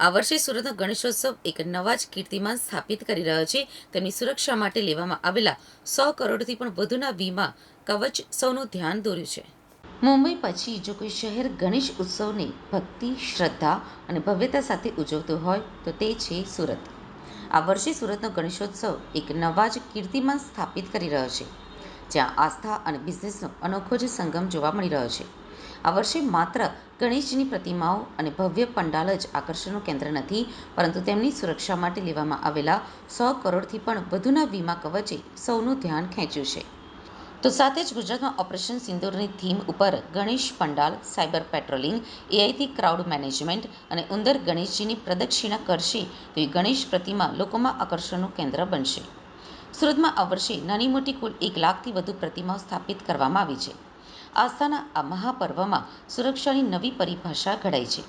આ વર્ષે સુરતનો ગણેશોત્સવ એક નવા જ કીર્તિમાન સ્થાપિત કરી રહ્યો છે. તેમની સુરક્ષા માટે લેવામાં આવેલા સો કરોડથી પણ વધુના વીમા કવચ સૌનું ધ્યાન દોર્યું છે. મુંબઈ પછી જો કોઈ શહેર ગણેશ ઉત્સવને ભક્તિ, શ્રદ્ધા અને ભવ્યતા સાથે ઉજવતું હોય, તો તે છે સુરત. આ વર્ષે સુરતનો ગણેશોત્સવ એક નવા જ કીર્તિમાન સ્થાપિત કરી રહ્યો છે, જ્યાં આસ્થા અને બિઝનેસનો અનોખો જ સંગમ જોવા મળી રહ્યો છે. આ વર્ષે માત્ર ગણેશજીની પ્રતિમાઓ અને ભવ્ય પંડાલ જ આકર્ષણનું કેન્દ્ર નથી, પરંતુ તેમની સુરક્ષા માટે લેવામાં આવેલા સો કરોડથી પણ વધુના વીમા કવચે સૌનું ધ્યાન ખેંચ્યું છે. તો સાથે જ ગુજરાતમાં ઓપરેશન સિંદૂરની થીમ ઉપર ગણેશ પંડાલ, સાયબર પેટ્રોલિંગ, એઆઈથી ક્રાઉડ મેનેજમેન્ટ અને ઉંદર ગણેશજીની પ્રદક્ષિણા કરશે તેવી ગણેશ પ્રતિમા લોકોમાં આકર્ષણનું કેન્દ્ર બનશે. સુરતમાં આ વર્ષે નાની મોટી કુલ એક લાખથી વધુ પ્રતિમાઓ સ્થાપિત કરવામાં આવી છે. આસ્થાના આ મહાપર્વમાં સુરક્ષાની નવી પરિભાષા ઘડાઈ છે.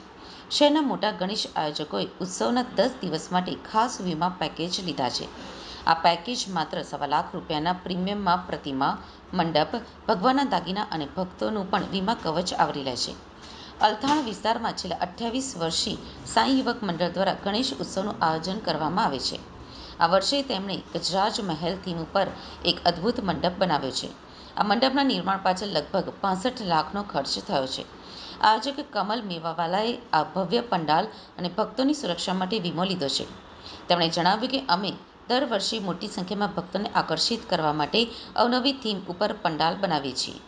શહેરના મોટા ગણેશ આયોજકોએ ઉત્સવના દસ દિવસ માટે ખાસ વીમા પેકેજ લીધા છે. આ પેકેજ માત્ર સવા લાખ રૂપિયાના પ્રીમિયમમાં પ્રતિમા, મંડપ, ભગવાનના દાગીના અને ભક્તોનું પણ વીમા કવચ આવરી લે છે. અલથાણ વિસ્તારમાં છેલ્લા અઠ્યાવીસ વર્ષથી સાંઈ યુવક મંડળ દ્વારા ગણેશ ઉત્સવનું આયોજન કરવામાં આવે છે. આ વર્ષે તેમણે ગજરાજ મહેલ થીમ ઉપર એક અદ્ભુત મંડપ બનાવ્યો છે. આ મંડપના નિર્માણ પાછળ લગભગ પાસઠ લાખનો ખર્ચ થયો છે. આયોજક કમલ મેવાવાલાએ આ ભવ્ય પંડાલ અને ભક્તોની સુરક્ષા માટે વીમો લીધો છે. તેમણે જણાવ્યું કે અમે દર વર્ષે મોટી સંખ્યામાં ભક્તોને આકર્ષિત કરવા માટે અવનવી થીમ ઉપર પંડાલ બનાવીએ છીએ.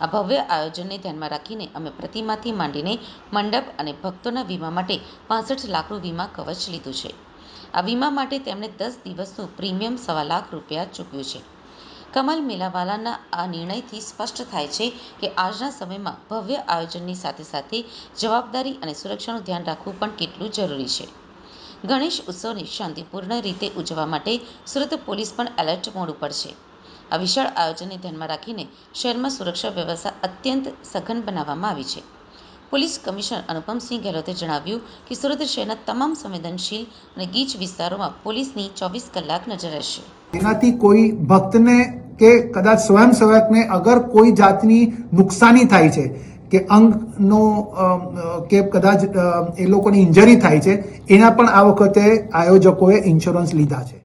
આ ભવ્ય આયોજનને ધ્યાનમાં રાખીને અમે પ્રતિમાથી માંડીને મંડપ અને ભક્તોના વીમા માટે પાસઠ લાખનું વીમા કવચ લીધું છે. આ વીમા માટે તેમણે દસ દિવસનું પ્રીમિયમ સવા લાખ રૂપિયા ચૂકવ્યું છે. કમલ મેલાવાલાના આ નિર્ણયથી સ્પષ્ટ થાય છે કે આજના સમયમાં ભવ્ય આયોજનની સાથે સાથે જવાબદારી અને સુરક્ષાનું ધ્યાન રાખવું પણ કેટલું જરૂરી છે. ગણેશ ઉત્સવને શાંતિપૂર્ણ રીતે ઉજવવા માટે સુરત પોલીસ પણ એલર્ટ મોડ ઉપર છે. આ વિશાળ આયોજનને ધ્યાનમાં રાખીને શહેરમાં સુરક્ષા વ્યવસ્થા અત્યંત સઘન બનાવવામાં આવી છે. પોલીસ કમિશનર અનુપમસિંહ ગેહલોતે જણાવ્યું કે સુરત શહેરના તમામ સંવેદનશીલ અને ગીચ વિસ્તારોમાં પોલીસની ચોવીસ કલાક નજર રહેશે. એનાથી કોઈ ભક્તને કે કદાચ સ્વયંસેવકને અગર કોઈ જાતની નુકસાની થાય છે, કે અંગનો કે કદાચ એ લોકોની ઇન્જરી થાય છે, એના પણ આ વખતે આયોજકોએ ઇન્સ્યોરન્સ લીધા છે.